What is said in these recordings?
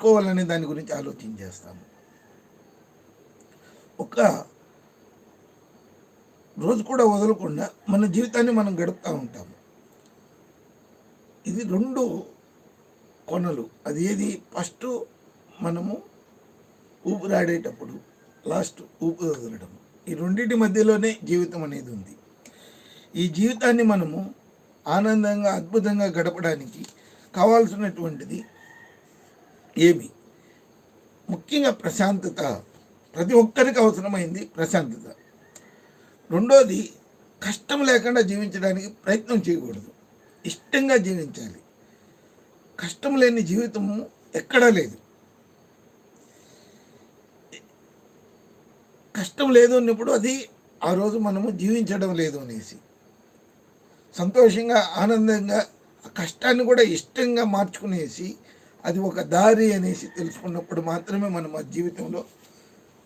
చేసుకోవాలనే దాని గురించి ఆలోచన చేస్తాము. ఒక రోజు కూడా వదలకుండా మన జీవితాన్ని మనం గడుపుతూ ఉంటాము. ఇది రెండు కొనలు. అది ఏది? ఫస్ట్ మనము ఊపిరాడేటప్పుడు లాస్ట్ ఊపిరి వదలడం ఈ రెండింటి మధ్యలోనే జీవితం అనేది ఉంది. ఈ జీవితాన్ని మనము ఆనందంగా అద్భుతంగా గడపడానికి కావాల్సినటువంటిది ఏమి? ముఖ్యంగా ప్రశాంతత. ప్రతి ఒక్కరికి అవసరమైంది ప్రశాంతత. రెండోది కష్టం లేకుండా జీవించడానికి ప్రయత్నం చేయకూడదు. ఇష్టంగా జీవించాలి. కష్టం లేని జీవితము ఎక్కడా లేదు. కష్టం లేదు అన్నప్పుడు అది ఆ రోజు మనము జీవించడం లేదు అనేసి. సంతోషంగా ఆనందంగా ఆ కష్టాన్ని కూడా ఇష్టంగా మార్చుకునేసి అది ఒక దారి అనేసి తెలుసుకున్నప్పుడు మాత్రమే మనం ఆ జీవితంలో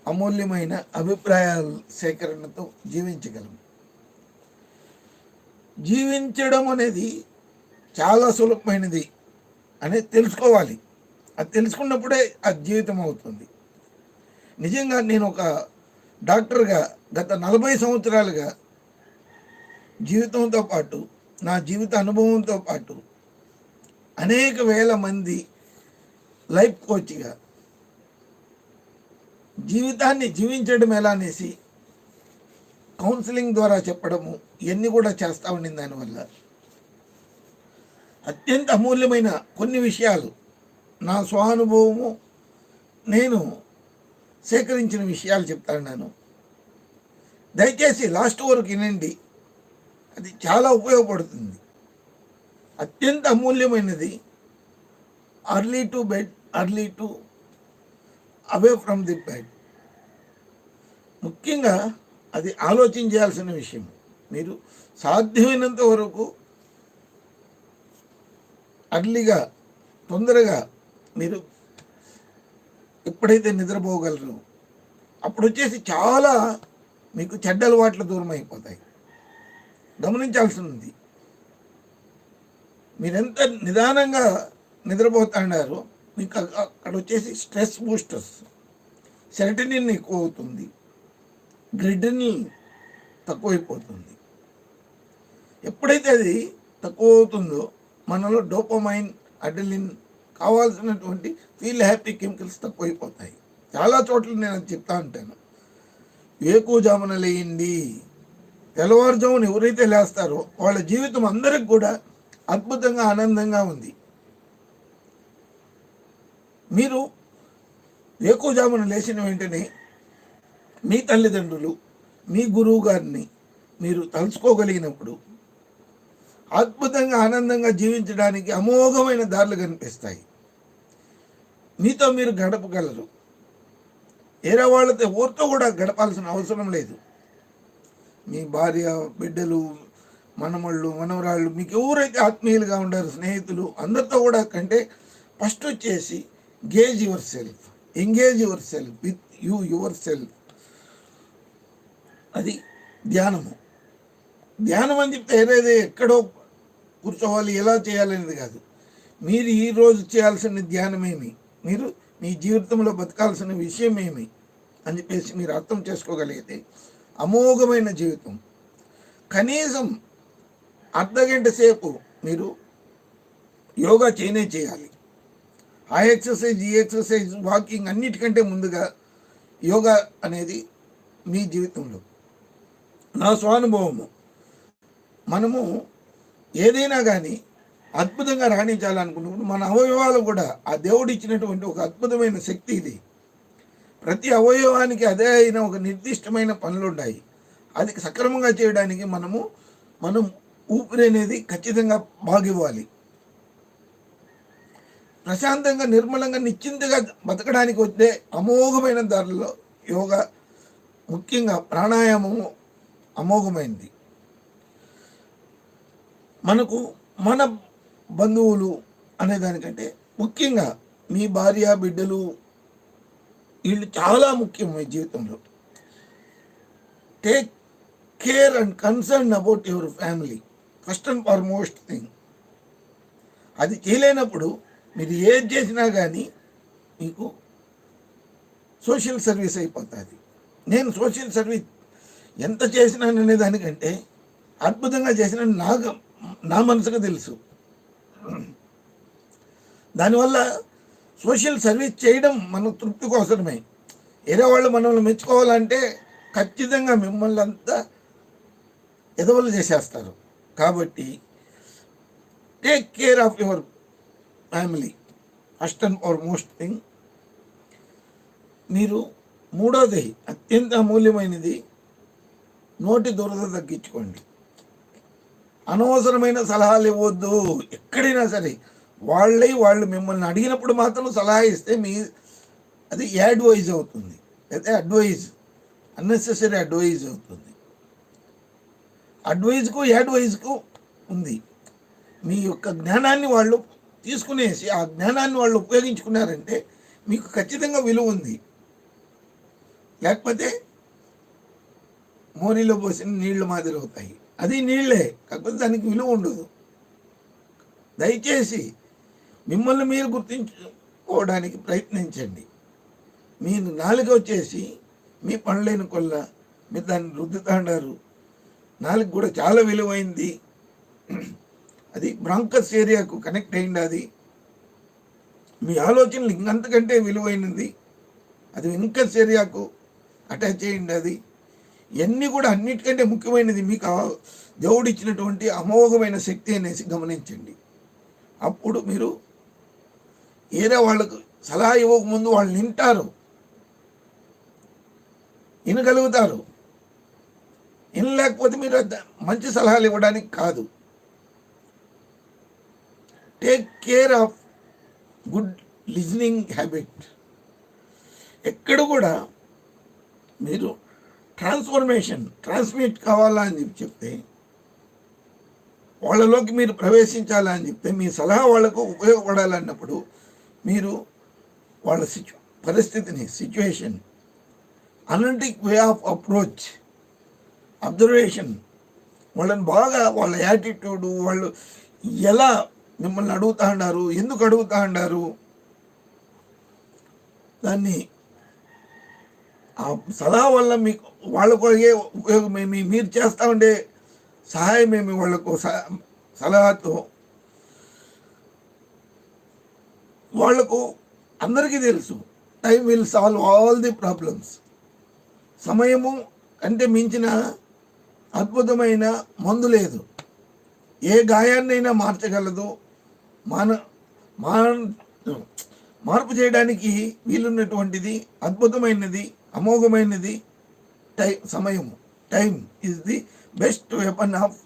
అమూల్యమైన అభిప్రాయాల సేకరణతో జీవించగలం. జీవించడం అనేది చాలా సులభమైనది అనేది తెలుసుకోవాలి. అది తెలుసుకున్నప్పుడే అది జీవితం అవుతుంది. నిజంగా నేను ఒక డాక్టర్గా గత నలభై సంవత్సరాలుగా జీవితంతో పాటు నా జీవిత అనుభవంతో పాటు అనేక వేల మంది లైఫ్ కోచ్గా. జీవితాన్ని జీవించడం ఎలా అనేసి కౌన్సిలింగ్ ద్వారా చెప్పడము ఇవన్నీ కూడా చేస్తూ ఉండింది దానివల్ల అత్యంత అమూల్యమైన కొన్ని విషయాలు నా స్వానుభవము నేను సేకరించిన విషయాలు చెప్తాను దయచేసి లాస్ట్ వరకు వినండి. అది చాలా ఉపయోగపడుతుంది. అత్యంత అమూల్యమైనది early to bed early to away from the bed ముఖ్యంగా అది ఆలోచన చేయాల్సిన విషయం. మీరు సాధ్యమైనంత వరకు అర్లీగా తొందరగా మీరు ఎప్పుడైతే నిద్రపోగలరు అప్పుడు వచ్చేసి చాలా మీకు చెడ్డ అలవాట్లు దూరం అయిపోతాయి గమనించాల్సి ఉంది మీరెంత నిదానంగా నిద్రపోతాడారో. మీకు అక్క- అక్కడ వచ్చేసి స్ట్రెస్ బూస్టర్స్. సెరటనిన్ ఎక్కువ అవుతుంది. గ్రిడనిల్ తక్కువైపోతుంది. ఎప్పుడైతే అది తక్కువ అవుతుందో మనలో డోపమైన్ అడలిన్ కావాల్సినటువంటి ఫీల్ హ్యాపీ కెమికల్స్ తక్కువైపోతాయి. చాలా చోట్ల నేను అది చెప్తా ఉంటాను. వేకుజామున లేయండి. తెల్లవారుజామున ఎవరైతే లేస్తారో వాళ్ళ జీవితం అందరికి కూడా అద్భుతంగా ఆనందంగా ఉంది. మీరు వేకుజామున లేచిన వెంటనే మీ తల్లిదండ్రులు మీ గురువు గారిని మీరు తలుచుకోగలిగినప్పుడు అద్భుతంగా ఆనందంగా జీవించడానికి అమోఘమైన దారులు కనిపిస్తాయి. మీతో మీరు గడపగలరు. వేరే వాళ్ళతో ఎవరితో కూడా గడపాల్సిన అవసరం లేదు. మీ భార్య బిడ్డలు మనమళ్ళు మనవరాళ్ళు మీకు ఎవరైతే ఆత్మీయులుగా ఉండారు స్నేహితులు అందరితో కూడా కంటే ఫస్ట్ వచ్చేసి gauge yourself engage yourself with you yourself అది ధ్యానము. ధ్యానం అని చెప్తే ఏదైతే ఎక్కడో కూర్చోవాలి ఎలా చేయాలనేది కాదు. మీరు ఈ రోజు చేయాల్సిన ధ్యానమేమి? మీరు మీ జీవితంలో బతకాల్సిన విషయం ఏమి అని చెప్పేసి మీరు అర్థం చేసుకోగలిగితే అమోఘమైన జీవితం. కనీసం అర్ధ గంట సేపు మీరు యోగా చేయనే చేయాలి. ఆ ఎక్సర్సైజ్ ఈ ఎక్సర్సైజ్ వాకింగ్ అన్నిటికంటే ముందుగా యోగా అనేది మీ జీవితంలో. నా స్వానుభవము. మనము ఏదైనా కానీ అద్భుతంగా రాణించాలనుకున్నప్పుడు మన అవయవాలు కూడా ఆ దేవుడు ఇచ్చినటువంటి ఒక అద్భుతమైన శక్తి ఇది. ప్రతి అవయవానికి అదే అయిన ఒక నిర్దిష్టమైన పనులు ఉన్నాయి అది సక్రమంగా చేయడానికి మనము మనం ఊపిరి అనేది ఖచ్చితంగా బాగివ్వాలి. ప్రశాంతంగా నిర్మలంగా నిశ్చింతగా బతకడానికి వచ్చే అమోఘమైన దారిలో యోగా ముఖ్యంగా ప్రాణాయామము అమోఘమైంది. మనకు మన బంధువులు అనేదానికంటే ముఖ్యంగా మీ భార్య బిడ్డలు వీళ్ళు చాలా ముఖ్యం మీ జీవితంలో. Take care and concern about your family first and foremost thing అది చేయలేనప్పుడు మీరు ఏది చేసినా కానీ మీకు సోషల్ సర్వీస్ అయిపోతుంది. నేను సోషల్ సర్వీస్ ఎంత చేసినాననే దానికంటే అద్భుతంగా చేసిన నాకు నా మనసుకు తెలుసు. దానివల్ల సోషల్ సర్వీస్ చేయడం మన తృప్తి కోసమే. వేరే వాళ్ళు మనల్ని మెచ్చుకోవాలంటే ఖచ్చితంగా మిమ్మల్ని అంతా ఎదవలు చేసేస్తారు. కాబట్టి take care of your family first and foremost thing మీరు మూడోది అత్యంత అమూల్యమైనది నోటి దురద తగ్గించుకోండి. అనవసరమైన సలహాలు ఇవ్వద్దు. ఎక్కడైనా సరే వాళ్ళే వాళ్ళు మిమ్మల్ని అడిగినప్పుడు మాత్రం సలహా ఇస్తే మీ అది యాడ్వైజ్ అవుతుంది. అయితే అడ్వైజ్ అన్నెసెసరీ అడ్వైజ్ అవుతుంది. అడ్వైజ్కు యాడ్వైజ్కు ఉంది. మీ యొక్క జ్ఞానాన్ని వాళ్ళు తీసుకునేసి ఆ జ్ఞానాన్ని వాళ్ళు ఉపయోగించుకున్నారంటే మీకు ఖచ్చితంగా విలువ ఉంది. లేకపోతే మోరీలో పోసిన నీళ్ళు మాదిరి అవుతాయి అది నీళ్ళే కాకపోతే దానికి విలువ ఉండదు. దయచేసి మిమ్మల్ని మీరు గుర్తించుకోవడానికి ప్రయత్నించండి. మీ నాలుక వచ్చేసి మీ పనులైన కొల్ల మీరు దాన్ని రుద్దుతాండారు. నాలుగు కూడా చాలా విలువైంది. అది బ్రాంకస్ ఏరియాకు కనెక్ట్ అయింది అది. మీ ఆలోచనలు ఇంకంతకంటే విలువైనది. అది వెంకస్ ఏరియాకు అటాచ్ అయ్యింది అది. ఇవన్నీ కూడా అన్నిటికంటే ముఖ్యమైనది మీకు దేవుడు ఇచ్చినటువంటి అమోఘమైన శక్తి అనేసి గమనించండి. అప్పుడు మీరు ఏరే వాళ్ళకు సలహా ఇవ్వకముందు వాళ్ళు వింటారు. వినగలుగుతారు. వినలేకపోతే మీరు మంచి సలహాలు ఇవ్వడానికి కాదు. Take care of good listening habit ఎక్కడ కూడా మీరు ట్రాన్స్ఫర్మేషన్ ట్రాన్స్మిట్ కావాలా అని చెప్పి చెప్తే వాళ్ళలోకి మీరు ప్రవేశించాలా అని చెప్తే మీ సలహా వాళ్ళకు ఉపయోగపడాలన్నప్పుడు మీరు వాళ్ళ సిచ్యు పరిస్థితిని situation analytic way of approach observation వాళ్ళని బాగా వాళ్ళ యాటిట్యూడు వాళ్ళు ఎలా మిమ్మల్ని అడుగుతా ఉన్నారు ఎందుకు అడుగుతా ఉన్నారు దాన్ని ఆ సలహా వల్ల మీకు వాళ్ళకు ఏ ఉపయోగమేమి మీరు చేస్తూ ఉండే సహాయమేమి వాళ్ళకు? సలహాతో వాళ్ళకు అందరికీ తెలుసు. Time will solve all the problems సమయము కంటే మించిన అద్భుతమైన మందు లేదు. ఏ గాయాన్నైనా మార్చగలదు. మాన మాన మార్పు చేయడానికి వీలున్నటువంటిది అద్భుతమైనది అమోఘమైనది టై సమయము. Time is the best weapon of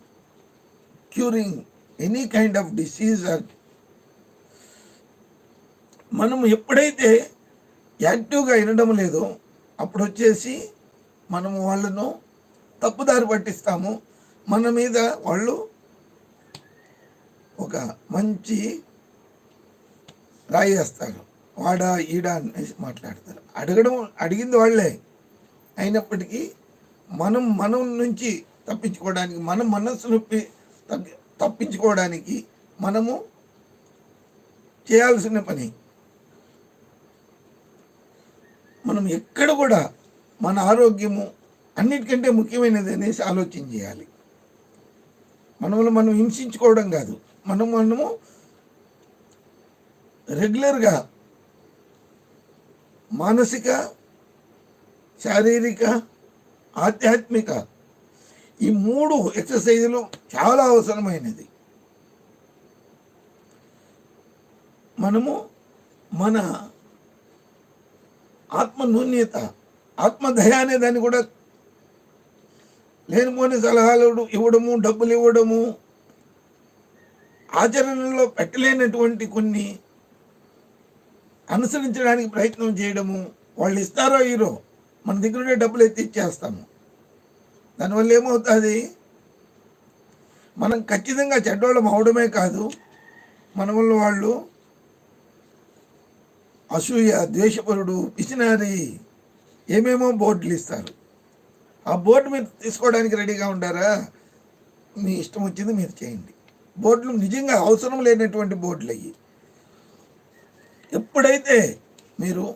curing any kind of disease or మనం ఎప్పుడైతే యాక్టివ్గా వినడం లేదో అప్పుడు వచ్చేసి మనము వాళ్ళను తప్పుదారి పట్టిస్తాము. మన మీద వాళ్ళు ఒక మంచి రాయేస్తారు వాడా ఈడా అనేసి మాట్లాడతారు. అడగడం అడిగింది వాళ్ళే. అయినప్పటికీ మనం మనం నుంచి తప్పించుకోవడానికి మన మనస్సు నొప్పి తప్పించుకోవడానికి మనము చేయాల్సిన పని మనం ఎక్కడ కూడా మన ఆరోగ్యము అన్నిటికంటే ముఖ్యమైనది అనేసి ఆలోచన చేయాలి. మనల్ని మనం హింసించుకోవడం కాదు. మనం మనము రెగ్యులర్గా మానసిక శారీరక ఆధ్యాత్మిక ఈ మూడు ఎక్సర్సైజులు చాలా అవసరమైనది. మనము మన ఆత్మ ఆత్మధయ అనే దాన్ని కూడా లేనిపోని సలహాలు ఇవ్వడము డబ్బులు ఇవ్వడము ఆచరణలో పెట్టలేనటువంటి కొన్ని అనుసరించడానికి ప్రయత్నం చేయడము వాళ్ళు ఇస్తారో ఈరో మన దగ్గర ఉండే డబ్బులు ఎత్తి ఇచ్చేస్తాము. దానివల్ల ఏమవుతుంది? మనం ఖచ్చితంగా చెడ్డోళ్ళం అవడమే కాదు మన వల్ల వాళ్ళు అసూయ ద్వేషపరుడు పిసినారి ఏమేమో బోర్డులు ఇస్తారు. ఆ బోర్డు మీరు తీసుకోవడానికి రెడీగా ఉండారా? మీ ఇష్టం వచ్చింది మీరు చేయండి. బోర్డులు నిజంగా అవసరం లేనటువంటి బోర్డులు అయ్యి. ఎప్పుడైతే మీరు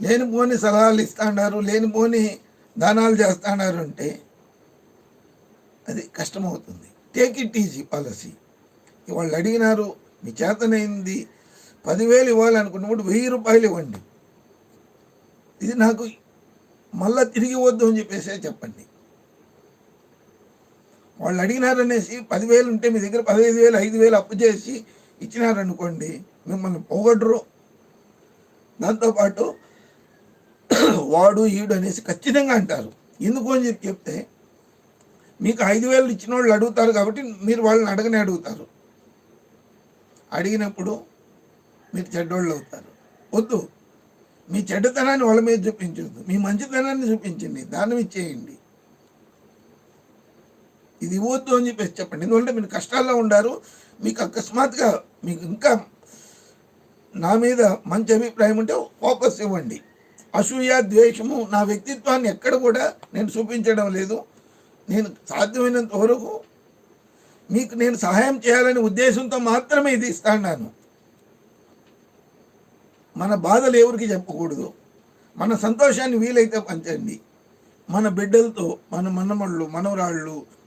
లేనిపోని సలహాలు ఇస్తాడారు లేనిపోని దానాలు చేస్తాడారు అంటే అది కష్టమవుతుంది. టేక్ ఇట్ ఈజీ పాలసీ వాళ్ళు అడిగినారు మీ చేతనైంది పదివేలు ఇవ్వాలనుకున్నప్పుడు వెయ్యి రూపాయలు ఇవ్వండి. ఇది నాకు మళ్ళా తిరిగి వద్దు అని చెప్పేసే చెప్పండి. వాళ్ళు అడిగినారనేసి పదివేలు ఉంటే మీ దగ్గర పదహైదు వేలు ఐదు వేలు అప్పు చేసి ఇచ్చినారనుకోండి మిమ్మల్ని పోగొడరు దాంతోపాటు వాడు ఈడు అనేసి ఖచ్చితంగా అంటారు. ఎందుకు అని చెప్పి చెప్తే మీకు ఐదు వేలు ఇచ్చిన వాళ్ళు అడుగుతారు కాబట్టి మీరు వాళ్ళని అడగనే అడుగుతారు. అడిగినప్పుడు మీరు చెడ్డోళ్ళు అవుతారు. వద్దు. మీ చెడ్డతనాన్ని వాళ్ళ మీద చూపించొద్దు. మీ మంచితనాన్ని చూపించండి. దానం ఇచ్చేయండి. ఇది ఇవ్వద్దు అని చెప్పేసి చెప్పండి. ఎందుకంటే మీరు కష్టాల్లో ఉండారు. మీకు అకస్మాత్తుగా మీకు ఇంకా నా మీద మంచి అభిప్రాయం ఉంటే వాపస్ ఇవ్వండి. అసూయ ద్వేషము నా వ్యక్తిత్వాన్ని ఎక్కడ కూడా నేను చూపించడం లేదు. నేను సాధ్యమైనంత వరకు మీకు నేను సహాయం చేయాలనే ఉద్దేశంతో మాత్రమే ఇది ఇస్తాను మన బాధలు ఎవరికి చెప్పకూడదు. మన సంతోషాన్ని వీలైతే పంచండి. మన బిడ్డలతో మన మనమళ్ళు మనవరాళ్ళు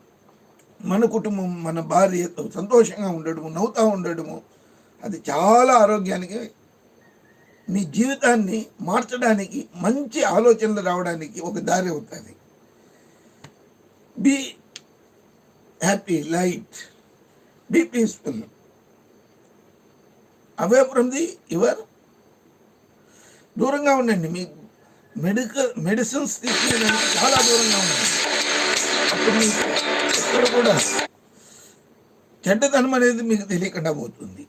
మన కుటుంబం మన భార్యతో సంతోషంగా ఉండడము నవ్వుతూ ఉండడము అది చాలా ఆరోగ్యానికి మీ జీవితాన్ని మార్చడానికి మంచి ఆలోచనలు రావడానికి ఒక దారి అవుతుంది. Be happy light be peaceful away from the your దూరంగా ఉండండి. మీ మెడికల్ మెడిసిన్స్ తీసుకునేదానికి చాలా దూరంగా ఉండండి. అప్పుడు మీకు ఎక్కడ కూడా చెడ్డతనం అనేది మీకు తెలియకుండా పోతుంది.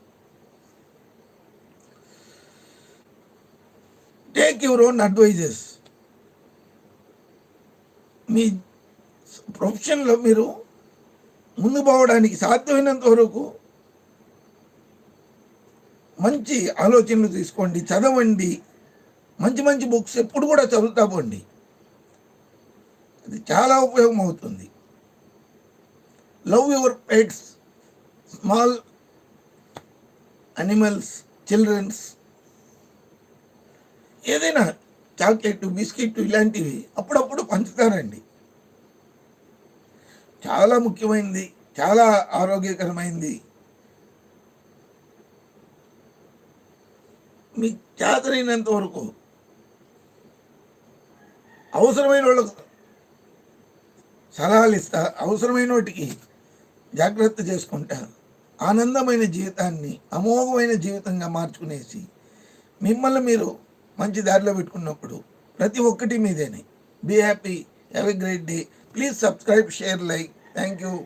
టేక్ యువర్ ఓన్ అడ్వైజెస్ మీ ప్రొఫెషన్లో మీరు ముందు పోవడానికి సాధ్యమైనంత వరకు మంచి ఆలోచనలు తీసుకోండి చదవండి. మంచి మంచి బుక్స్ ఎప్పుడు కూడా చదువుతా పోండి. అది చాలా ఉపయోగం అవుతుంది. Love your pets small animals childrens ఏదైనా చాక్లెట్ బిస్కెట్ ఇలాంటివి అప్పుడప్పుడు పంచుతారండి. చాలా ముఖ్యమైనది చాలా ఆరోగ్యకరమైంది. మీకు చేతనైనంత వరకు అవసరమైన వాళ్ళకు సలహాలు ఇస్తా అవసరమైన వాటికి జాగ్రత్త చేసుకుంటారు. ఆనందమైన జీవితాన్ని అమోఘమైన జీవితంగా మార్చుకునేసి మిమ్మల్ని మీరు మంచి దారిలో పెట్టుకున్నప్పుడు ప్రతి ఒక్కటి మీదేనే. Be happy have a great day please subscribe share like thank you